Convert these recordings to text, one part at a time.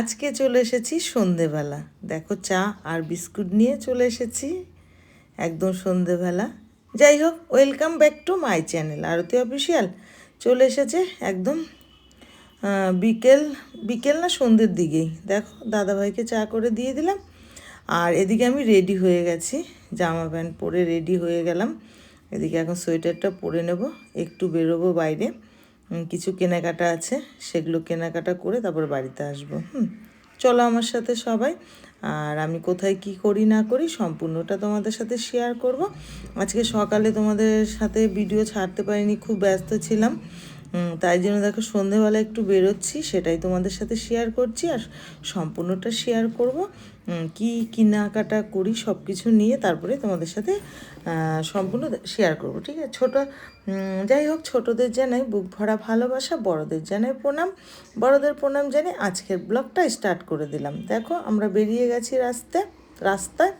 আজকে চলে এসেছি সন্ধেবেলা। দেখো চা আর বিস্কুট নিয়ে চলে এসেছি একদম সন্ধেবেলা। যাই হোক welcome back to my channel Aarti official চলে এসেছে একদম বিকেল বিকেল না সন্ধ্যের দিকেই। দেখো, দাদাভাইকে চা করে দিয়ে দিলাম। আর এদিকে আমি রেডি হয়ে গেছি, জামা প্যান্ট পরে রেডি হয়ে গেলাম। এদিকে এখন সোয়েটারটা পরে নেব, একটু বেরোবো বাইরে। কিছু কেনাকাটা আছে, সেগুলো কেনাকাটা করে তারপর বাড়িতে আসব, হুম। চলো আমার সাথে সবাই, আর আমি কোথায় কি করি না করি সম্পূর্ণটা তোমাদের সাথে শেয়ার করব। আজকে সকালে তোমাদের সাথে ভিডিও ছাড়তে পারিনি, খুব ব্যস্ত ছিলাম। তাই জন্য দেখো সন্ধেবেলা একটু বেরোচ্ছি, সেটাই তোমাদের সাথে শেয়ার করছি আর সম্পূর্ণটা শেয়ার করব। কি কেনাকাটা করি সব কিছু নিয়ে তারপরে তোমাদের সাথে সম্পূর্ণ শেয়ার করব, ঠিক আছে? ছোটো যাই হোক, ছোটদের জানাই বুক ভরা ভালোবাসা, বড়দের জানাই প্রণাম। বড়দের প্রণাম জানাই আজকের ব্লগটা স্টার্ট করে দিলাম। দেখো, আমরা বেরিয়ে গেছি রাস্তায় রাস্তায়।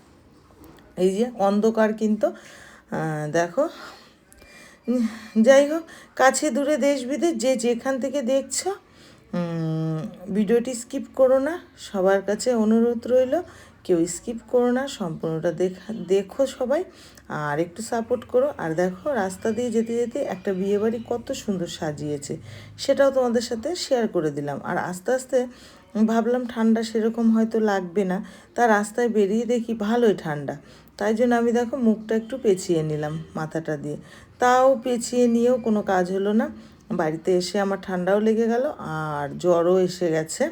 এই যে অন্ধকার কিন্তু দেখো যাই হোক, কাছে দূরে দেশ বিদেশ যে যেখান থেকে দেখছ ভিডিওটি স্কিপ করো না। সবার কাছে অনুরোধ রইল, কেউ স্কিপ করো না, সম্পূর্ণটা দেখা, দেখো সবাই, আর একটু সাপোর্ট করো। আর দেখো, রাস্তা দিয়ে যেতে যেতে একটা বিয়েবাড়ি কত সুন্দর সাজিয়েছে, সেটাও তোমাদের সাথে শেয়ার করে দিলাম। আর আস্তে আস্তে ভাবলাম ঠান্ডা সেরকম হয়তো লাগবে না, তা রাস্তায় বেরিয়ে দেখি ভালোই ঠান্ডা। তাই জন্য আমি দেখো মুখটা একটু পেঁচিয়ে নিলাম মাথাটা দিয়ে। তাও পেঁচিয়ে নিয়েও কোনো কাজ হলো না। বাড়িতে এসে আমার ঠান্ডাও লেগে গেল আর জ্বরও এসে গেছে।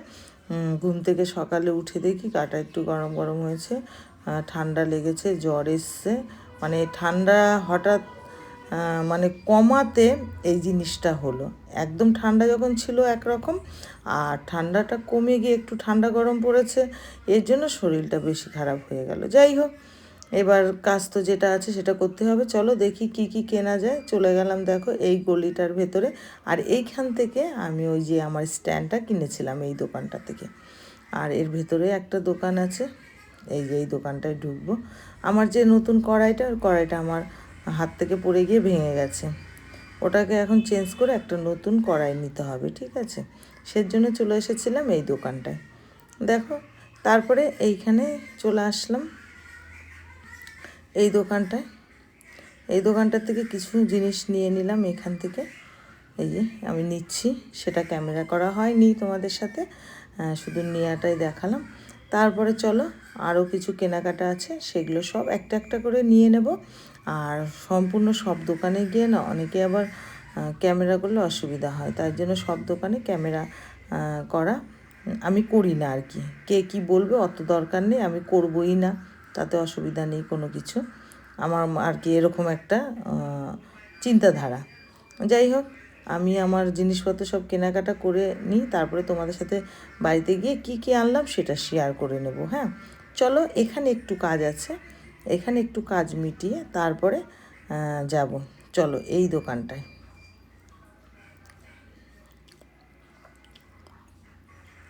ঘুম থেকে সকালে উঠে দেখি কাটা একটু গরম গরম হয়েছে ঠান্ডা লেগেছে, জ্বর এসছে। মানে ঠান্ডা হঠাৎ মানে কমাতে এই জিনিসটা হলো। একদম ঠান্ডা যখন ছিল একরকম, আর ঠান্ডাটা কমে গিয়ে একটু ঠান্ডা গরম পড়েছে, এর জন্য শরীরটা বেশি খারাপ হয়ে গেল। যাই হোক এবার কাজ তো যেটা আছে সেটা করতে হবে। চলো দেখি কি কি কেনা যায়। চলে গেলাম দেখো এই গলিটার ভেতরে। আর এইখান থেকে আমি ওই যে আমার স্ট্যান্ডটা কিনেছিলাম এই দোকানটা থেকে। আর এর ভেতরে একটা দোকান আছে। এই যে এই দোকানটায় ঢুকবো। আমার যে নতুন কড়াইটা কড়াইটা আমার হাত থেকে পড়ে গিয়ে ভেঙে গেছে। ওটাকে এখন চেঞ্জ করে একটা নতুন কড়াই নিতে হবে, ঠিক আছে? সের জন্য চলে এসেছিলাম এই দোকানটায়। দেখো, তারপরে এইখানে চলে আসলাম। এই দোকানটায়। এই দোকানটার থেকে কিছু জিনিস নিয়ে নিলাম এখান থেকে। এই যে, আমি নিচ্ছি। সেটা ক্যামেরা করা হয়নি তোমাদের সাথে। শুধু নেওয়াটাই দেখালাম। তারপরে চলো আরও কিছু কেনাকাটা আছে, সেগুলো সব একটা একটা করে নিয়ে নেব। আর সম্পূর্ণ সব দোকানে গিয়ে না, অনেকে আবার ক্যামেরা করলে অসুবিধা হয়। তার জন্য সব দোকানে ক্যামেরা করা। আমি করি না আর কি। কে কি বলবে অত দরকার নেই, আমি করবই না। তাতে অসুবিধা নেই কোনো কিছু। আমার আর কি এরকম একটা চিন্তাধারা। যাই হোক, আমি আমার জিনিসপত্র সব কেনাকাটা করে নিই, তারপরে তোমাদের সাথে বাড়িতে গিয়ে কি কি আনলাম সেটা শেয়ার করে নেব হ্যাঁ? চলো, এখানে একটু কাজ আছে। এখানে একটু কাজ মিটিয়ে তারপরে যাব। চলো, এই দোকানটায়।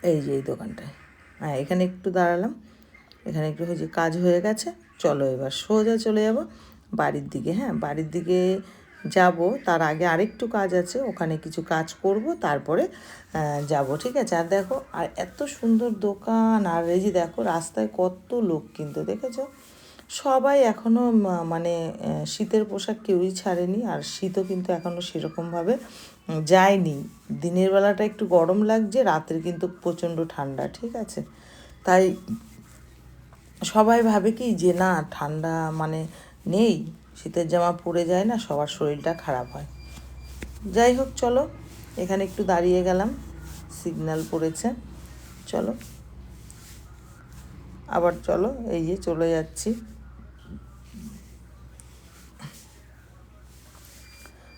এই যে এই দোকানটায়। হ্যাঁ এখানে একটু দাঁড়ালাম। এখানে একটু হয়েছে কাজ হয়ে গেছে। চলো এবার সোজা চলে যাব বাড়ির দিকে। হ্যাঁ বাড়ির দিকে যাব। তার আগে আরেকটু কাজ আছে, ওখানে কিছু কাজ করব, তারপরে যাব, ঠিক আছে? আর দেখো, আর এত সুন্দর দোকান, আর এই যে দেখো, রাস্তায় কত লোক কিন্তু, দেখেছ? সবাই এখনও মানে শীতের পোশাক কেউই ছাড়েনি, আর শীতও কিন্তু এখনও সেরকমভাবে যায়নি। দিনের বেলাটা একটু গরম লাগছে, রাতের কিন্তু প্রচণ্ড ঠান্ডা, ঠিক আছে? তাই সবাই ভাবে কি যে না, ঠান্ডা মানে নেই, শীতের জামা পরে যায় না, সবার শরীরটা খারাপ হয়। যাই হোক, চলো, এখানে একটু দাঁড়িয়ে গেলাম, সিগন্যাল পড়েছে, চলো। আবার চলো, এই যে চলে যাচ্ছি।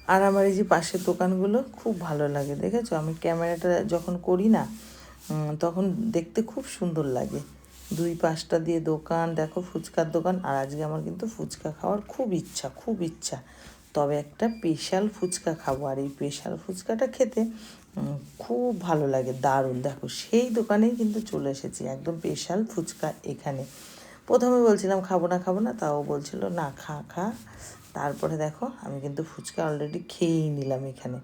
আর আমার এই যে পাশের দোকানগুলো, খুব ভালো লাগে, দেখেছ? আমি ক্যামেরাটা যখন করি না তখন দেখতে খুব সুন্দর লাগে। দুই পাশটা দিয়ে দোকান, দেখো ফুচকার দোকান, আর আজকে আমার কিন্তু ফুচকা খাওয়ার খুব ইচ্ছা খুব ইচ্ছা। তবে একটা স্পেশাল ফুচকা খাব, আর এই স্পেশাল ফুচকাটা খেতে খুব ভালো লাগে, দারুণ। দেখো, সেই দোকানেই কিন্তু চলে এসেছি, একদম স্পেশাল ফুচকা এখানে। প্রথমে বলছিলাম খাব না খাব না, তাও বলছিল, না, খা খা। তারপরে দেখো, আমি কিন্তু ফুচকা অলরেডি খেয়েই নিলাম এখানে।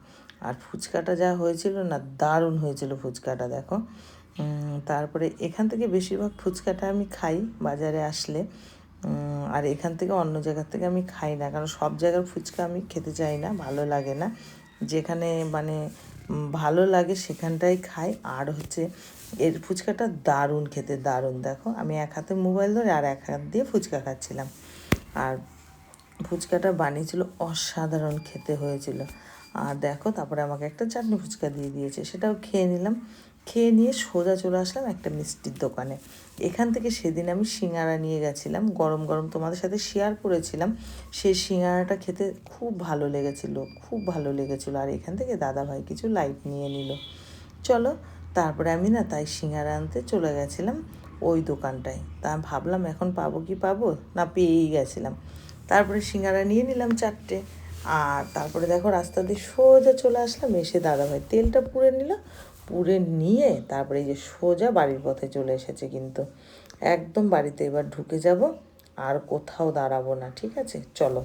আর ফুচকাটা যা হয়েছিল না, দারুণ হয়েছিল ফুচকাটা, দেখো। তারপরে এখান থেকে বেশিরভাগ ফুচকাটা আমি খাই বাজারে আসলে। আর এখান থেকে অন্য জায়গার থেকে আমি খাই না, কারণ সব জায়গার ফুচকা আমি খেতে চাই না, ভালো লাগে না। যেখানে মানে ভালো লাগে সেখানটাই খাই। আর হচ্ছে এর ফুচকাটা দারুণ খেতে, দারুণ। দেখো, আমি এক হাতে মোবাইল ধরে আর এক হাত দিয়ে ফুচকা খাচ্ছিলাম। আর ফুচকাটা বানিয়েছিল, অসাধারণ খেতে হয়েছিল। আর দেখো, তারপরে আমাকে একটা চাটনি ফুচকা দিয়ে দিয়েছে, সেটাও খেয়ে নিলাম। খেয়ে নিয়ে সোজা চলে আসলাম একটা মিষ্টির দোকানে। এখান থেকে সেদিন আমি সিঙ্গারা নিয়ে গেছিলাম, গরম গরম তোমাদের সাথে শেয়ার করেছিলাম। সেই সিঙ্গারাটা খেতে খুব ভালো লেগেছিল, খুব ভালো লেগেছিল। আর এখান থেকে দাদা ভাই কিছু লাইট নিয়ে নিল। চলো, তারপরে আমি না তাই সিঙ্গারা আনতে চলে গেছিলাম ওই দোকানটায়। তা ভাবলাম এখন পাবো কি পাবো? না পেয়েই গেছিলাম। তারপরে সিঙ্গারা নিয়ে নিলাম চারটে। আর তারপরে দেখো রাস্তা দিয়ে সোজা চলে আসলাম, এসে দাদাভাই তেলটা পুড়ে নিল। পুড়ে নিয়ে তারপরে এই যে সোজা বাড়ির পথে চলে এসেছে কিন্তু। একদম বাড়িতে এবার ঢুকে যাব, আর কোথাও দাঁড়াবো না, ঠিক আছে? চলো।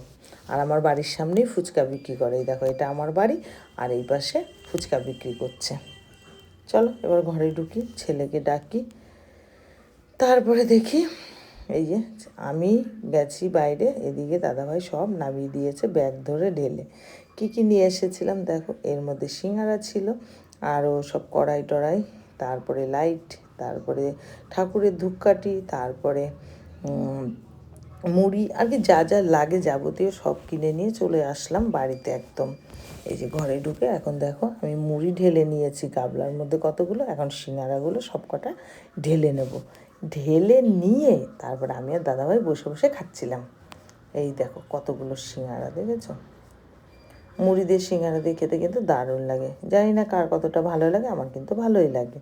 আর আমার বাড়ির সামনেই ফুচকা বিক্রি করে। এই দেখো, এটা আমার বাড়ি, আর এই পাশে ফুচকা বিক্রি করছে। চলো, এবার ঘরে ঢুকি, ছেলেকে ডাকি। তারপরে দেখি, এই যে আমি গেছি বাইরে, এদিকে দাদাভাই সব নামিয়ে দিয়েছে, ব্যাগ ধরে ঢেলে। কি কি নিয়ে এসেছিলাম দেখো, এর মধ্যে সিঙ্গারা ছিল আরও সব কড়াই টড়াই তারপরে লাইট তারপরে ঠাকুরের ধূপকাঠি, তারপরে মুড়ি, আর কি যা যা লাগে যাবতীয় সব কিনে নিয়ে চলে আসলাম বাড়িতে একদম। এই যে ঘরে ঢুকে এখন দেখো আমি মুড়ি ঢেলে নিয়েছি, গাবলার মধ্যে কতগুলো, এখন সিঙ্গারাগুলো সব কটা ঢেলে নেব। ঢেলে নিয়ে তারপর আমি আর দাদাভাই বসে বসে খাচ্ছিলাম। এই দেখো কতগুলো সিঙ্গারা, দেখেছ? মুড়ি দিয়ে সিঙ্গারা দিয়ে খেতে কিন্তু দারুণ লাগে। জানি না কার কতটা ভালো লাগে, আমার কিন্তু ভালোই লাগে।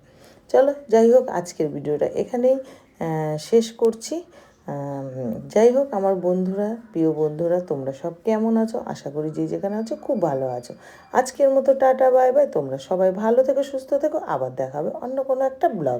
চলো, যাই হোক, আজকের ভিডিওটা এখানেই শেষ করছি। যাই হোক, আমার বন্ধুরা, প্রিয় বন্ধুরা, তোমরা সব কেমন আছো? আশা করি যে যেখানে আছো, খুব ভালো আছো। আজকের মতো টাটা, বাই বাই। তোমরা সবাই ভালো থেকো, সুস্থ থেকো। আবার দেখাবে অন্য কোনো একটা ব্লগ।